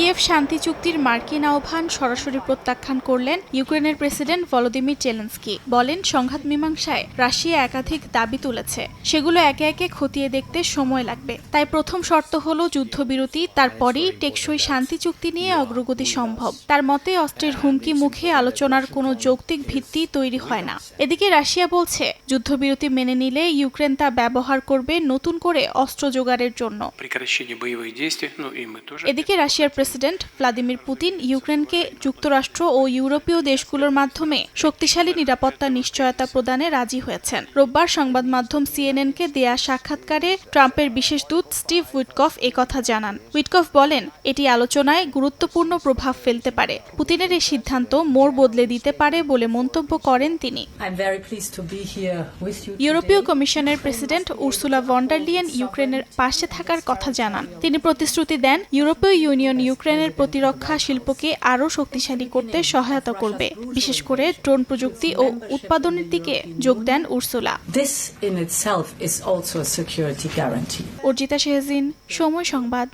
Kyiv শান্তি চুক্তির মার্কিন আহ্বান সরাসরি প্রত্যাখ্যান করলেন ইউক্রেনের প্রেসিডেন্ট ভলোদিমির চেলেন্সকি বলেন সংঘাত মীমাংসায় রাশিয়া একাধিক দাবি তুলেছে। সেগুলো একে একে খতিয়ে দেখতে সময় লাগবে। তাই প্রথম শর্ত হল যুদ্ধবিরতি তারপরেই টেকসই শান্তি চুক্তি নিয়ে অগ্রগতি সম্ভব। তার মতে অস্ত্রের হুমকি মুখে আলোচনার কোনো যৌক্তিক ভিত্তি তৈরি হয় না। এদিকে রাশিয়া বলছে যুদ্ধবিরতি মেনে নিলে ইউক্রেন তা ব্যবহার করবে নতুন করে অস্ত্র জোগাড়ের জন্য। এদিকে রাশিয়ার প্রেসিডেন্ট ভ্লাদিমির পুতিন ইউক্রেনকে যুক্তরাষ্ট্র ও ইউরোপীয় দেশগুলোর মাধ্যমে শক্তিশালী নিরাপত্তা নিশ্চয়তা প্রদানে রাজি হয়েছেন। রোববার সংবাদ মাধ্যম সিএনএনকে দেয়া সাক্ষাৎকারে ট্রাম্পের বিশেষ দূত স্টিভ উইটকফ একথা জানান। উইটকফ বলেন এটি আলোচনায় গুরুত্বপূর্ণ প্রভাব ফেলতে পারে। পুতিনের এই সিদ্ধান্ত মোড় বদলে দিতে পারে বলে মন্তব্য করেন তিনি। ইউরোপীয় কমিশনের প্রেসিডেন্ট উর্সুলা ভন্ডারলিয়েন ইউক্রেনের পাশে থাকার কথা জানান। তিনি প্রতিশ্রুতি দেন ইউরোপীয় ইউনিয়ন ইউক্রেনের প্রতিরক্ষা শিল্পকে আরও শক্তিশালী করতে সহায়তা করবে বিশেষ করে ড্রোন প্রযুক্তি ও উৎপাদনের দিকে যোগ দেন উর্সুলা। অর্জিতা শেহজিন সময় সংবাদ।